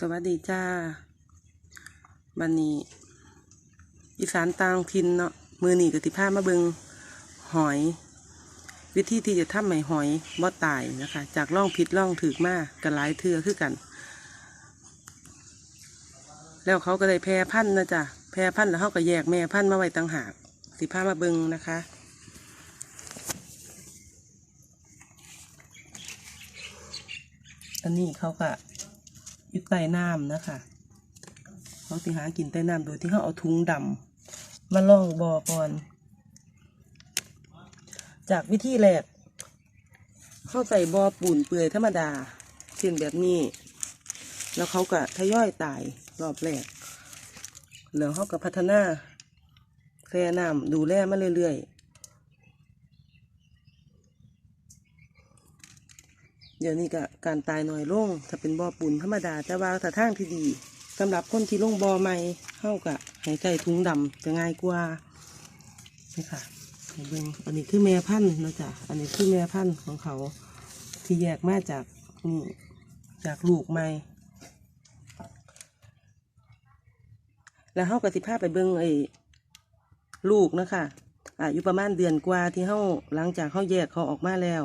สวัสดีจ้าบันนี้อีสานต่างถิ่นเนาะมือหนีกติภามาเบิงหอย วิธีที่จะทำให้หอยบ่ตายนะคะ จากล่องผิดล่องถือมากกันหลายเทือคือกัน แล้วเขาก็ได้แพร่พันธุ์นะจ๊ะแพร่พันธุ์แล้วเขาก็แยกแม่พันธุ์มาไว้ต่างหากสิพามาเบิงนะคะอันนี้เขาก็ อยู่ใต้น้ำนะคะเขาสิหากินใต้น้ำโดยที่เขาเอาถุงดำมาล่องบ่อก่อน จากวิธีแรกเข้าใส่บ่อปูนเปื่อยธรรมดาเช่นแบบนี้ แล้วเขาก็ทยอยตายรอบแรกแล้วเขาก็พัฒนาแค่น้ำดูแลมาเรื่อยๆ เดี๋ยวนี้ก็การตายน้อยลงถ้าเป็นบ่อปูนธรรมดาแต่ว่าถ้าทางที่ดีสำหรับคนที่ลงบ่อใหม่เข้ากับหายใจถุงดำจะง่ายกว่านี่ค่ะเบิ่งอันนี้คือแม่พันธุ์นาะจ๊ะอันนี้คือแม่พันธุ์ของเขา ที่แยกมาจากนี่จากลูกใหม่แล้วเฮาก็สิพาไปเบิ่งไอ้ลูกนะคะอายุประมาณเดือนกว่าที่เฮาหลังจากเฮาแยกเขาออกมาแล้ว